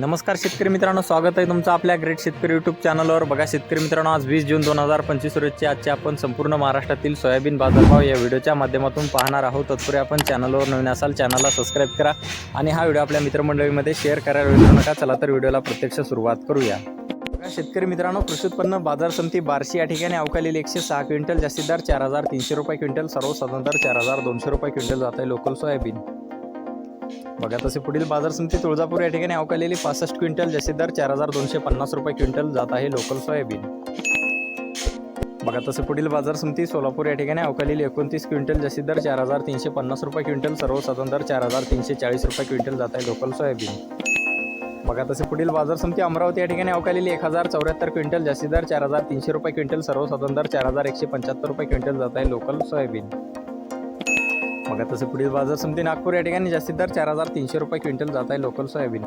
नमस्कार शेतकरी मित्रांनो स्वागत आहे तुमचं आपल्या ग्रेट शेतकरी यूट्यूब चॅनलवर बघा शेतकरी मित्रांनो आज वीस जून दोन हजार पंचवीस रोजचे आजचे आपण संपूर्ण महाराष्ट्रातील सोयाबीन बाजारभाव या व्हिडिओच्या माध्यमातून पाहणार आहोत. तत्पूर्वी आपण चॅनलवर नवीन असाल चॅनलला सबस्क्राईब करा आणि हा व्हिडिओ आपल्या मित्रमंडळीमध्ये शेअर करायला विसरू नका. चला तर व्हिडिओला प्रत्यक्ष सुरुवात करूया. शेतकरी मित्रांनो कृषी उत्पन्न बाजार समिती बार्शी या ठिकाणी अवकालेली एकशे सहा क्विंटल जास्तीत दर चार हजार तीनशे रुपये क्विंटल सर्वसाधारण दर चार हजार दोनशे रुपये क्विंटल जात आहे लोकल सोयाबीन. बघा तसे पुढील बाजार समिती तुळजापूर या ठिकाणी अवकालेली पासष्ट क्विंटल जसे दर चार हजार दोनशे पन्नास रुपये क्विंटल जात आहे लोकल सोयाबीन. बघा तसे पुढील बाजार समिती सोलापूर या ठिकाणी अवकालेली एकोणतीस क्विंटल जसे दर चार हजार तीनशे पन्नास रुपये क्विंटल सर्वसाधारण दर चार हजार तीनशे चाळीस रुपये क्विंटल जात आहे लोकल सोयाबीन. बघा तसे पुढील बाजार समिती अमरावती या ठिकाणी अवकालेली एक हजार चौऱ्याहत्तर क्विंटल जास्ती दर चार हजार तीनशे रुपये क्विंटल सर्वसाधारण दर चार हजार एकशे पंच्याहत्तर रुपये क्विंटल जात आहे लोकल सोयाबीन. मग आता पुढील बाजार समिती नागपूर या ठिकाणी जास्तीत दर चार हजार तीनशे रुपये क्विंटल जात आहे लोकल सोयाबीन.